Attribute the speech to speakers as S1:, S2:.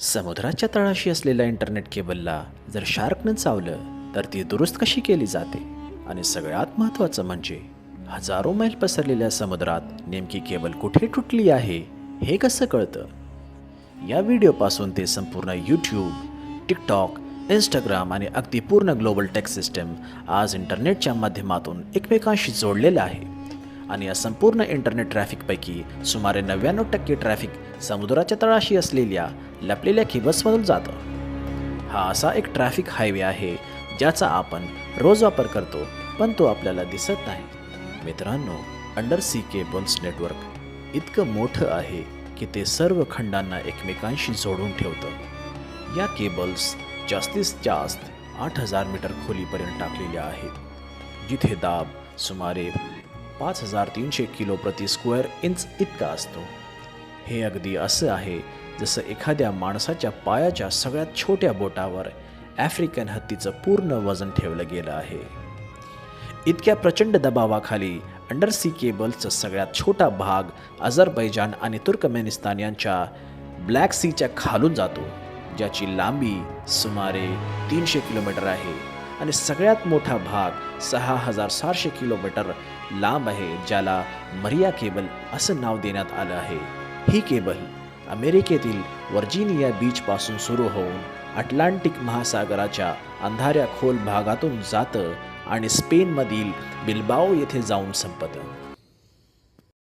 S1: समुद्राच्या तळाशी असलेल्या इंटरनेट केबलला जर शार्कनं चावलं तर ती दुरुस्त कशी केली जाते? आणि सगळ्यात महत्त्वाचं म्हणजे हजारो मैल पसरलेल्या समुद्रात नेमकी केबल कुठे तुटली आहे हे कसं कळतं? या व्हिडिओपासून ते संपूर्ण यूट्यूब टिकटॉक इंस्टाग्राम आणि अगदी पूर्ण ग्लोबल टेक सिस्टम आज इंटरनेटच्या माध्यमातून एकमेकांशी जोडलेलं आहे. आणि या संपूर्ण इंटरनेट ट्रॅफिकपैकी सुमारे नव्याण्णव टक्के ट्रॅफिक समुद्राच्या तळाशी असलेल्या लपलेल्या खिबसमधून जातं. हा असा एक ट्रॅफिक हायवे आहे ज्याचा आपण रोज वापर करतो पण तो आपल्याला दिसत नाही. मित्रांनो अंडर सी केबल्स नेटवर्क इतकं मोठं आहे की ते सर्व खंडांना एकमेकांशी जोडून ठेवतं. या केबल्स जास्तीत जास्त आठ हजार मीटर खोलीपर्यंत टाकलेल्या आहेत जिथे दाब सुमारे पाच हजार तीनशे किलो प्रति स्क्वेअर इंच इतका असतो. हे अगदी असं आहे जसं एखाद्या माणसाच्या पायाच्या सगळ्यात छोट्या बोटावर ॲफ्रिकन हत्तीचं पूर्ण वजन ठेवलं गेलं आहे. इतक्या प्रचंड दबावाखाली अंडर सी केबल्सचा सगळ्यात छोटा भाग अझरबैजान आणि तुर्कमेनिस्तान यांच्या ब्लॅक सीच्या खालून जातो ज्याची लांबी सुमारे तीनशे किलोमीटर आहे. आणि सगळ्यात मोठा भाग सहा हजार सहाशे किलोमीटर लांब आहे ज्याला मरिया केबल असं नाव देण्यात आलं आहे. ही केबल अमेरिकेतील वर्जिनिया बीचपासून सुरू होऊन अटलांटिक महासागराच्या अंधाऱ्या खोल भागातून जातं आणि स्पेनमधील बिल्बाओ येथे जाऊन संपतं.